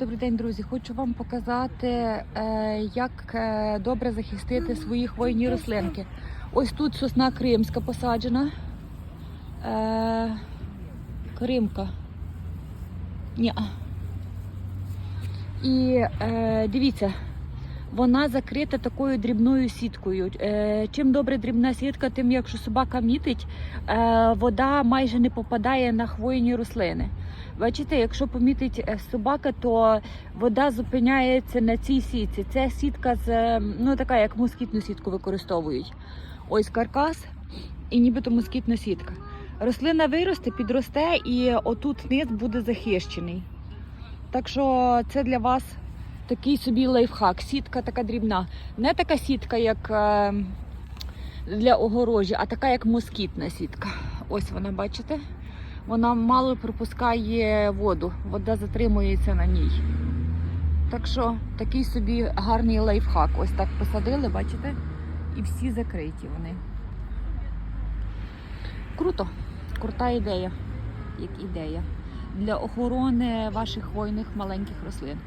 Добрий день, друзі. Хочу вам показати, е, як е, добре захистити свої хвойні рослинки. Ось тут сосна кримська посаджена. Е, Кримка. Ні. І дивіться, вона закрита такою дрібною сіткою. Е, чим добре дрібна сітка, тим якщо собака мітить, е, вода майже не попадає на хвойні рослини. Бачите, якщо помітить е, собака, то вода зупиняється на цій сітці. Це сітка з ну така, як москітну сітку використовують. Ось каркас і нібито москітна сітка. Рослина виросте, підросте, і отут низ буде захищений. Так що це для вас такий собі лайфхак. Сітка така дрібна. Не така сітка, як е, для огорожі, а така, як москітна сітка. Ось вона, бачите? Вона мало пропускає воду, вода затримується на ній. Так що такий собі гарний лайфхак. Ось так посадили, бачите? І всі закриті вони. Круто, крута ідея, як ідея для охорони ваших хвойних маленьких рослин.